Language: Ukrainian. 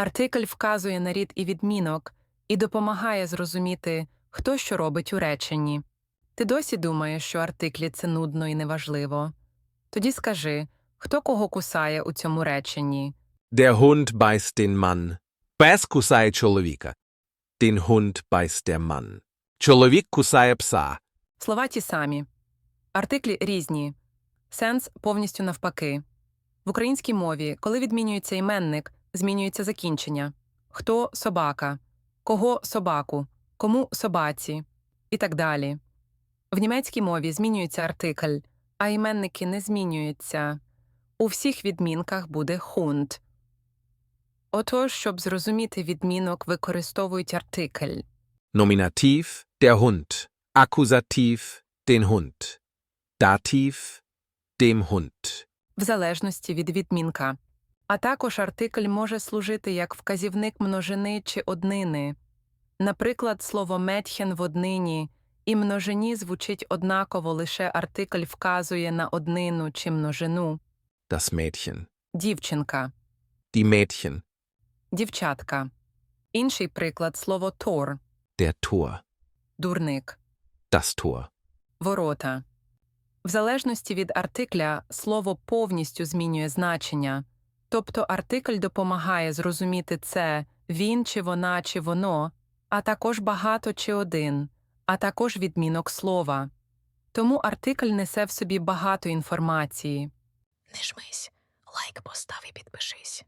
Артикль вказує на рід і відмінок і допомагає зрозуміти, хто що робить у реченні. Ти досі думаєш, що артиклі це нудно і неважливо. Тоді скажи, хто кого кусає у цьому реченні. Der Hund beißt den Mann. Пес кусає чоловіка. Den Hund beißt der Mann. Чоловік кусає пса. Слова ті самі. Артиклі різні. Сенс повністю навпаки. В українській мові, коли відмінюється іменник, змінюється закінчення. Хто собака, кого собаку, кому собаці і так далі. В німецькій мові змінюється артикль, а іменники не змінюються. У всіх відмінках буде хунд. Отож, щоб зрозуміти відмінок, використовують артикль. Nominativ der Hund. Akkusativ den Hund. Dativ dem Hund. в залежності від відмінка. А також артикль може служити як вказівник множини чи однини. Наприклад, слово «метхен» в однині і множині звучить однаково, лише артикль вказує на однину чи множину. Das Mädchen. Дівчинка, Die Mädchen. дівчатка. Інший приклад слово «тор» Der Tor. дурник, Das Tor. ворота. В залежності від артикля слово повністю змінює значення, тобто артикль допомагає зрозуміти це він чи вона чи воно, а також багато чи один, а також відмінок слова. Тому артикль несе в собі багато інформації. Не жмись, лайк постав і підпишись.